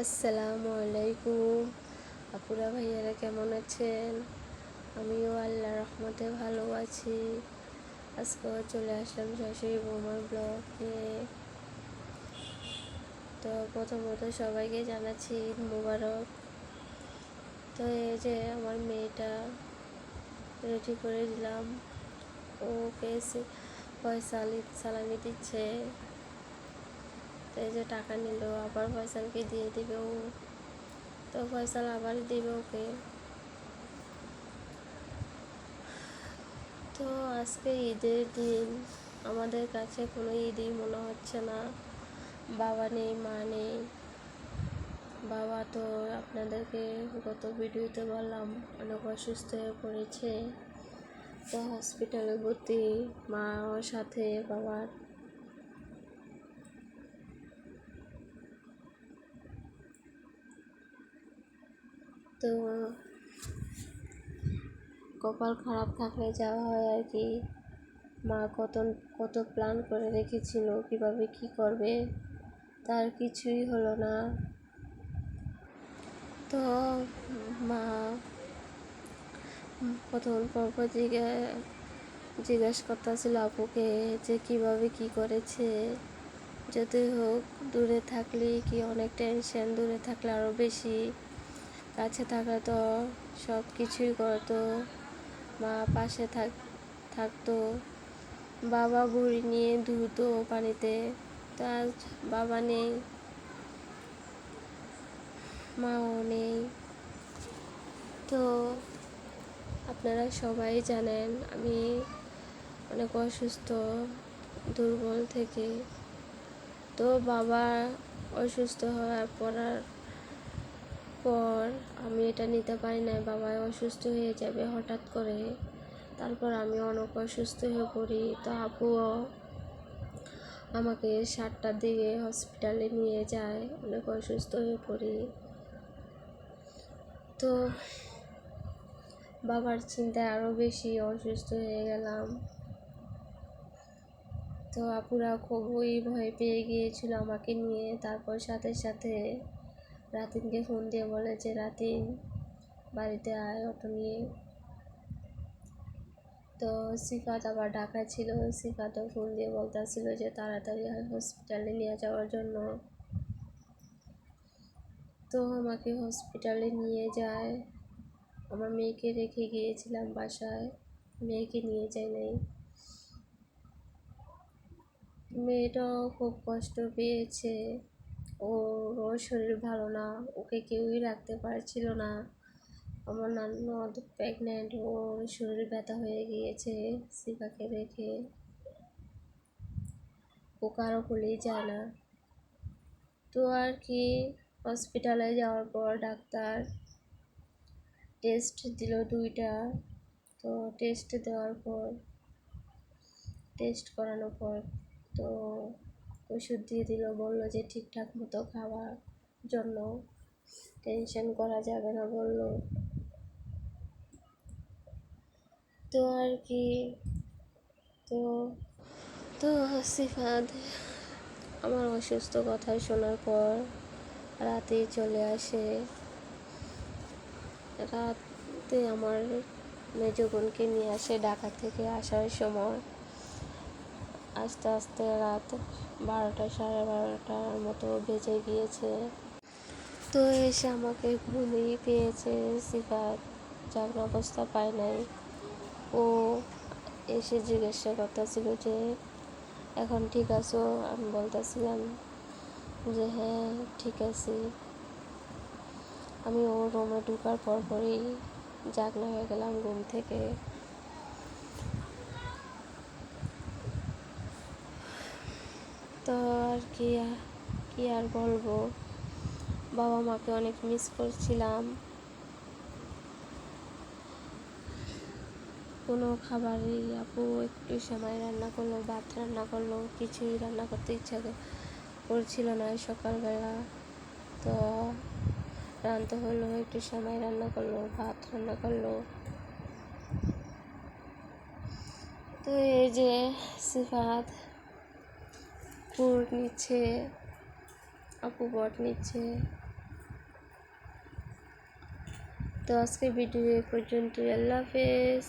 আসসালামু আলাইকুম। আপুরা ভাইয়ারা কেমন আছেন? আমিও আল্লাহ রহমতে ভালো আছি। আজকেও চলে আসলাম শাশুড়ি বৌমার ব্লগ তো প্রথমত সবাইকে জানাচ্ছি ঈদ মুবারক। তো এই যে আমার মেয়েটা রেডি করে দিলাম। ওকে সে- পয়সা সালামি দিচ্ছে। এই যে টাকা নিল, আবার ফয়সালকে দিয়ে দিবে ও। তো ফয়সাল আবার দিবে ওকে। তো আজকে ঈদের দিন, আমাদের কাছে কোনো ঈদই মনে হচ্ছে না। বাবা নেই, মা নেই। বাবা তো আপনাদেরকে গত ভিডিওতে বললাম, অনেক অসুস্থ হয়ে পড়েছে। তো হসপিটালে ভর্তি, মা ওর সাথে বাবার তো কপাল খারাপ থাকলে যাওয়া হয় আর কি। মা কত কত প্ল্যান করে রেখেছিল, কীভাবে কি করবে, তার কিছুই হলো না। তো মা প্রথম জিজ্ঞে, জিজ্ঞেস করতেছিল আপুকে যে কীভাবে কি করেছে। যদি হোক, দূরে থাকলে কি অনেক টেনশন দূরে থাকলে আরও বেশি। কাছে থাকলে তো সব কিছুই করতো। মা পাশে থাক, থাকতো। বাবা বুড়ি নিয়ে ধুতো পানিতে। তো বাবা নেই, মাও নেই। তো আপনারা সবাই জানেন, আমি অনেক অসুস্থ, দুর্বল থেকে। তো বাবা অসুস্থ হওয়ার পরার পর আমি এটা নিতে পারি না বাবা অসুস্থ হয়ে যাবে হঠাৎ করে। তারপর আমি অনেক অসুস্থ হয়ে পড়ি। তো আপুও আমাকে সাতটার দিকে হসপিটালে নিয়ে যায়, অনেক অসুস্থ হয়ে পড়ি। তো বাবার চিন্তায় আরও বেশি অসুস্থ হয়ে গেলাম। তো আপুরা খুবই ভয় পেয়ে গিয়েছিল আমাকে নিয়ে। তারপর সাথে সাথে রাতিনকে ফোন দিয়ে বলে যে, রাতিন, বাড়িতে আয় অটো নিয়ে। তো সিফাত আবার ঢাকা ছিল। সিফাতও ফোন দিয়ে বলতেছিল যে, তাড়াতাড়ি হসপিটালে নিয়ে যাওয়ার জন্য। তো আমাকে হসপিটালে নিয়ে যায়। আমার মেয়েকে রেখে গিয়েছিলাম বাসায়। মেয়েকে নিয়ে যাই নাই। মেয়েটাও খুব কষ্ট পেয়েছে। ওর ওর শরীর ভালো না, ওকে কেউই রাখতে পারছিল না। আমার ননদ প্রেগনেন্ট ওর শরীর ব্যথা হয়ে গিয়েছে সিফাকে রেখে ও কারও কোলেই যায় না। তো আর কি হসপিটালে যাওয়ার পর ডাক্তার টেস্ট দিল দুইটা। তো টেস্ট দেওয়ার পর টেস্ট করানোর পর তো ওষুধ দিয়ে দিল, বলল যে ঠিকঠাক মতো খাওয়ার জন্য টেনশন করা যাবে না, বলল। তো আর কি, তো তো সিফাত, আমার অসুস্থ কথা শোনার পর রাতে চলে আসে। রাতে আমার মেজ বোনকে নিয়ে আসে ঢাকা থেকে আসার সময়। আস্তে আস্তে রাত বারোটা, সাড়ে বারোটার মতো বেজে গিয়েছে। তো এসে আমাকে ঘুমিয়ে পেয়েছে সিফাত। জাগর অবস্থা পায় নাই। ও এসে জিজ্ঞাসা করতেছিল যে, এখন ঠিক আছো? আমি বলতেছিলাম যে হ্যাঁ ঠিক আছে। আমি ওর রুমে ঢুকার পর পরই জাগনা হয়ে গেলাম রুম থেকে। তো আর কি কি আর বলব? বাবা মাকে অনেক মিস করছিলাম। কোনো খাবারই আপু একটু সময় রান্না করল, ভাত রান্না করল, কিছুই রান্না করতে ইচ্ছা করছিল না সকালবেলা। তো রান্না হলো একটু সময় রান্না করল, ভাত রান্না করল। তো এই যে সিফাত অপুর নিচ্ছে অপু বট নিচ্ছে তো আজকে ভিডিও পর্যন্ত আল্লাহ হাফেজ।